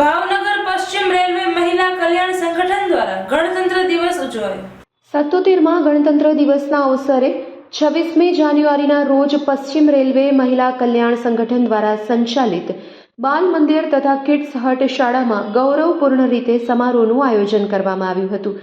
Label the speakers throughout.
Speaker 1: ભાવનગર પશ્ચિમ રેલવે મહિલા કલ્યાણ સંગઠન દ્વારા ગણતંત્ર દિવસ ઉજવાયો. સત્તોતેરમાં ગણતંત્ર દિવસના અવસરે છવ્વીસમી જાન્યુઆરીના રોજ પશ્ચિમ રેલવે મહિલા કલ્યાણ સંગઠન દ્વારા સંચાલિત બાલ મંદિર તથા કિડ્સ હટ શાળામાં ગૌરવપૂર્ણ રીતે સમારોહનું આયોજન કરવામાં આવ્યું હતું.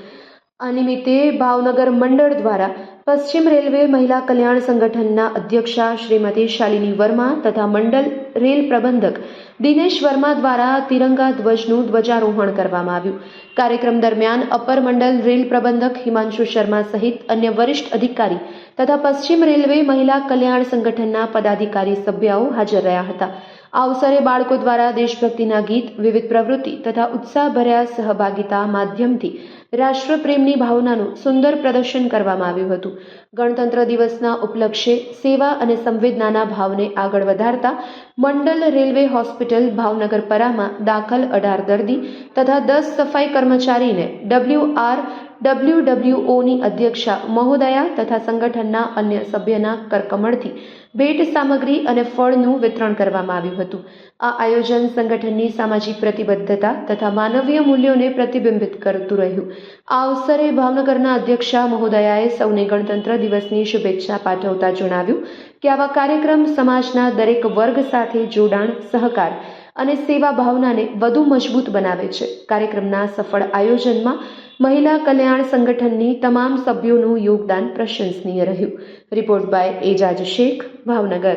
Speaker 1: આ નિમિત્તે ભાવનગર મંડળ દ્વારા પશ્ચિમ રેલવે મહિલા કલ્યાણ સંગઠનના અધ્યક્ષા શ્રીમતી શાલિની વર્મા તથા મંડળ રેલ પ્રબંધક દિનેશ વર્મા દ્વારા તિરંગા ધ્વજનું ધ્વજારોહણ કરવામાં આવ્યું. કાર્યક્રમ દરમિયાન અપર મંડળ રેલ પ્રબંધક હિમાંશુ શર્મા સહિત અન્ય વરિષ્ઠ અધિકારી તથા પશ્ચિમ રેલવે મહિલા કલ્યાણ સંગઠનના પદાધિકારી સભ્યાઓ હાજર રહ્યા હતા. આ અવસરે બાળકો દ્વારા દેશભક્તિના ગીત, વિવિધ પ્રવૃત્તિ તથા ઉત્સાહભર્યા સહભાગિતા માધ્યમથી રાષ્ટ્રપ્રેમની ભાવનાનું સુંદર પ્રદર્શન કરવામાં આવ્યું હતું. ગણતંત્ર દિવસના ઉપલક્ષે સેવા અને સંવેદનાના ભાવને આગળ વધારતા મંડલ રેલવે હોસ્પિટલ ભાવનગર પરામાં દાખલ અઢાર દર્દી તથા દસ સફાઈ કર્મચારીને ડબલ્યુ આર ડબલ્યુ ડબલ્યુઓની અધ્યક્ષા મહોદયા તથા સંગઠનના અન્ય સભ્યના કરકમળથી ભેટ સામગ્રી અને ફળનું વિતરણ કરવામાં આવ્યું હતું. આ આયોજન સંગઠનની સામાજિક પ્રતિબદ્ધતા તથા માનવીય મૂલ્યોને પ્રતિબિંબિત કરતું રહ્યું. આ અવસરે ભાવનગરના અધ્યક્ષા મહોદયાએ સૌને ગણતંત્ર દિવસની શુભેચ્છા પાઠવતા જણાવ્યું કે આવા કાર્યક્રમ સમાજના દરેક વર્ગ સાથે જોડાણ, સહકાર અને સેવા ભાવનાને વધુ મજબૂત બનાવે છે. કાર્યક્રમના સફળ આયોજનમાં મહિલા કલ્યાણ સંગઠનની તમામ સભ્યોનું યોગદાન પ્રશંસનીય રહ્યું. Report by Ejaz Shaikh, Bhavnagar.